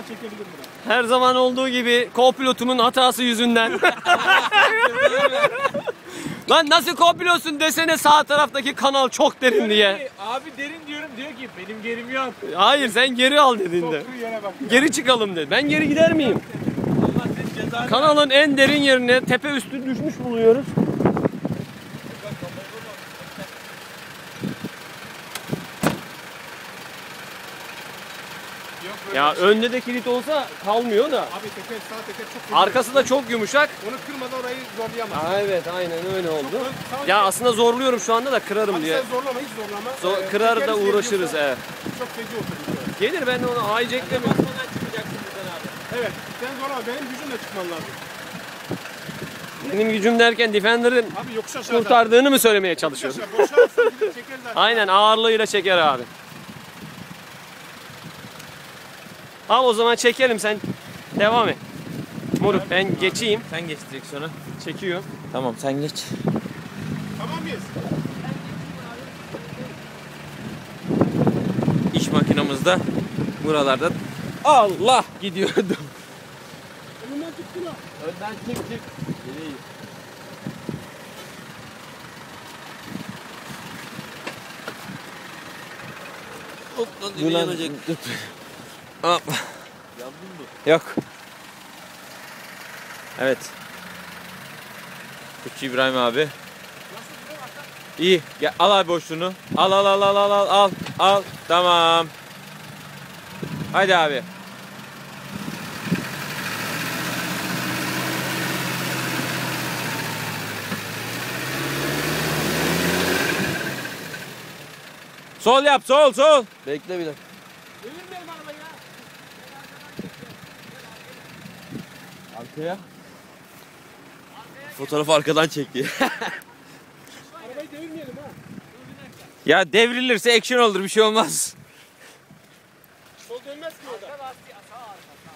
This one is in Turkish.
rahat çekebilirim buraya. Her zaman olduğu gibi co-pilotumun hatası yüzünden. Lan nasıl co-pilotsun desene sağ taraftaki kanal çok derin diye. Abi derin diyorum diyor ki benim gerim yok. Hayır sen geri al dediğinde. Geri çıkalım dedi. Ben geri gider miyim? Kanalın en derin yerine tepe üstü düşmüş buluyoruz. Ya önde de kilit olsa kalmıyor da. Abi teker sağ teker çok kötü. Arkası da çok yumuşak. Onu kırmadan orayı zorlayamaz. Aa, evet aynen öyle oldu. Çok- Ya aslında zorluyorum şu anda da kırarım Abi diye. sen zorlama hiç zorlama. Zo- Ee, kırar da uğraşırız evet. Çok feci oturur. Gelir ben onu hijack'le mi? Evet sen zorlama benim gücümle çıkman lazım. Benim gücüm derken Defender'ın Abi kurtardığını mı söylemeye çalışıyorsun? Aynen ağırlığıyla çeker abi. Al o zaman çekelim sen devam et. Moruk ben geçeyim. Sen geç direksiyona. Çekiyor. Tamam sen geç. Tamam mıyız? İş makinamızda buralarda Allah gidiyordum. Önümden çıktı lan. Önden çık çık. Hop lan lan. yanacak. Hop. Yandın mı? Yok. Evet. Küçük İbrahim abi. İyi. Gel, al abi boşluğunu. Al al al al al al al. Al. Tamam. Hadi abi. Sol yap sol sol. Bekle bir dakika. Devirmeyelim arabayı ya. Arkaya. Fotoğrafı arkadan çekti. Arabayı devirmeyelim ha. Ya devrilirse action olur bir şey olmaz. Sol dönmez ki orada. Arka lastiği, sağ arka sağ.